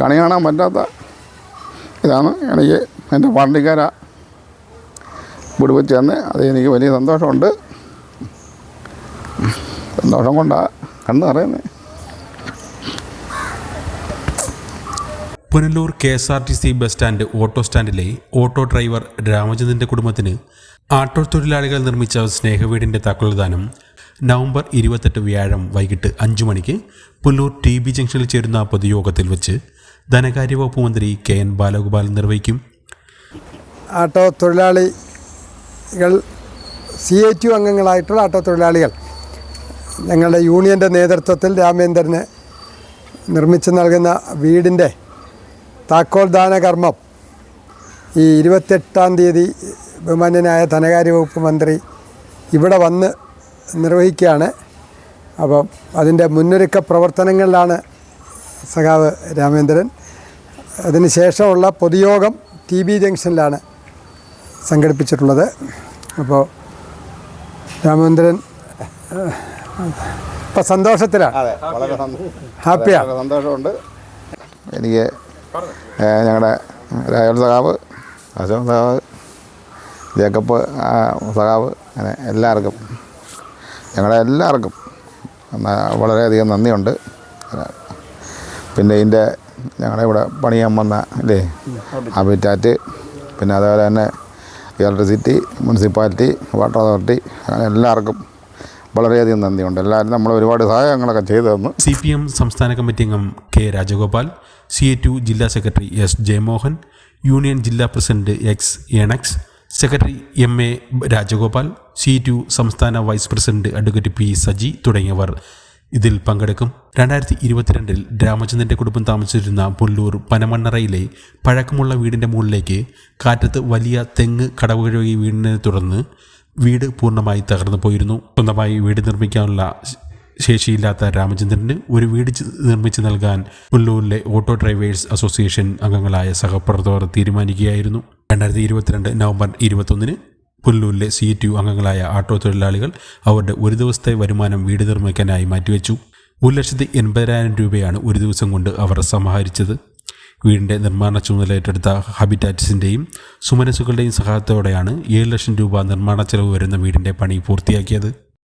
കണി കാണാൻ പറ്റാത്ത ഇതാണ് എനിക്ക് എന്റെ പാണ്ടിക്കാര ഇവിടെ വെച്ച് തന്നെ അത് എനിക്ക് വലിയ സന്തോഷമുണ്ട്. സന്തോഷം കൊണ്ടാണ് കണ്ണ് നിറയുന്നത് Punalur K S R T C bus stand auto സ്റ്റാൻഡിലെ auto driver രാമചന്ദ്രന്റെ കുടുംബത്തിന് ആട്ടോ തൊഴിലാളികൾ നിർമ്മിച്ച സ്നേഹവീടിന്റെ താക്കോൽദാനം നവംബർ ഇരുപത്തെട്ട് വ്യാഴം വൈകിട്ട് അഞ്ചു മണിക്ക് പുല്ലൂർ ടി ബി ജംഗ്ഷനിൽ ചേരുന്ന പൊതുയോഗത്തിൽ വെച്ച് ധനകാര്യ വകുപ്പ് മന്ത്രി കെ എൻ ബാലഗോപാൽ നിർവഹിക്കും. ആട്ടോ തൊഴിലാളികൾ സി എ ടി അംഗങ്ങളായിട്ടുള്ള ആട്ടോ തൊഴിലാളികൾ. ഞങ്ങളുടെ യൂണിയന്റെ നേതൃത്വത്തിൽ രാമേന്ദ്രന് നിർമ്മിച്ചു നൽകുന്ന വീടിന്റെ താക്കോൽ ദാന കർമ്മം ഈ ഇരുപത്തെട്ടാം തീയതി ബഹുമാന്യനായ ധനകാര്യ വകുപ്പ് മന്ത്രി ഇവിടെ വന്ന് നിർവഹിക്കുകയാണ്. അപ്പം അതിന്റെ മുന്നൊരുക്ക പ്രവർത്തനങ്ങളിലാണ് സഖാവ് രാമേന്ദ്രൻ. അതിന് ശേഷമുള്ള പൊതുയോഗം ടി ബി ജംഗ്ഷനിലാണ് സംഘടിപ്പിച്ചിട്ടുള്ളത്. അപ്പോൾ രാമേന്ദ്രൻ ഇപ്പം സന്തോഷത്തിലാണ് ഹാപ്പിയാണ് സന്തോഷമുണ്ട്. എനിക്ക് ഞങ്ങളുടെ രാജൻ സഖാവ് അശോക് സഖാവ് ജേക്കപ്പ് സഖാവ് അങ്ങനെ എല്ലാവർക്കും ഞങ്ങളുടെ എല്ലാവർക്കും വളരെയധികം നന്ദിയുണ്ട്. പിന്നെ ഇതിന്റെ ഞങ്ങളുടെ ഇവിടെ പണിയാൻ വന്ന അല്ലേ ഹാബിറ്റാറ്റ് പിന്നെ അതുപോലെ തന്നെ ഇലക്ട്രിസിറ്റി മുനിസിപ്പാലിറ്റി വാട്ടർ അതോറിറ്റി അങ്ങനെ എല്ലാവർക്കും വളരെയധികം നന്ദിയുണ്ട്. എല്ലാവരും നമ്മൾ ഒരുപാട് സഹായങ്ങളൊക്കെ ചെയ്തു തന്നു സി പി എം സംസ്ഥാന കമ്മിറ്റി അംഗം കെ രാജഗോപാൽ സി എ ടു ജില്ലാ സെക്രട്ടറി എസ് ജയമോഹൻ യൂണിയൻ ജില്ലാ പ്രസിഡന്റ് എക്സ് എണക്സ് സെക്രട്ടറി എം എ രാജഗോപാൽ സി ടു സംസ്ഥാന vice president advocate P Saji തുടങ്ങിയവർ ഇതിൽ പങ്കെടുക്കും. രണ്ടായിരത്തി ഇരുപത്തിരണ്ടിൽ രാമചന്ദ്രന്റെ കുടുംബം താമസിച്ചിരുന്ന പുല്ലൂർ പനമണ്ണറയിലെ പഴക്കമുള്ള വീടിന്റെ മുകളിലേക്ക് കാറ്റത്ത് വലിയ തെങ്ങ് കടവുകഴുകി വീടിനെ തുടർന്ന് വീട് പൂർണമായി തകർന്നു പോയിരുന്നു. സ്വന്തമായി വീട് നിർമ്മിക്കാനുള്ള ശേഷിയില്ലാത്ത രാമചന്ദ്രന് ഒരു വീട് നിർമ്മിച്ചു നൽകാൻ പുല്ലൂരിലെ ഓട്ടോ ഡ്രൈവേഴ്സ് അസോസിയേഷൻ അംഗങ്ങളായ സഹപ്രവർത്തകർ തീരുമാനിക്കുകയായിരുന്നു. രണ്ടായിരത്തി ഇരുപത്തിരണ്ട് നവംബർ ഇരുപത്തൊന്നിന് പുല്ലൂരിലെ സി ടി അംഗങ്ങളായ ആട്ടോ തൊഴിലാളികൾ അവരുടെ ഒരു ദിവസത്തെ വരുമാനം വീട് നിർമ്മിക്കാനായി മാറ്റിവെച്ചു. ഒരു ലക്ഷത്തി എൺപതിനായിരം രൂപയാണ് ഒരു ദിവസം കൊണ്ട് അവർ സമാഹരിച്ചത്. വീടിന്റെ നിർമ്മാണ ചുമതല ഏറ്റെടുത്ത ഹാബിറ്റാറ്റ്സിന്റെയും സുമനസുകളുടെയും സഹായത്തോടെയാണ് ഏഴ് ലക്ഷം രൂപ നിർമ്മാണ ചെലവ് വരുന്ന വീടിന്റെ പണി പൂർത്തിയാക്കിയത്.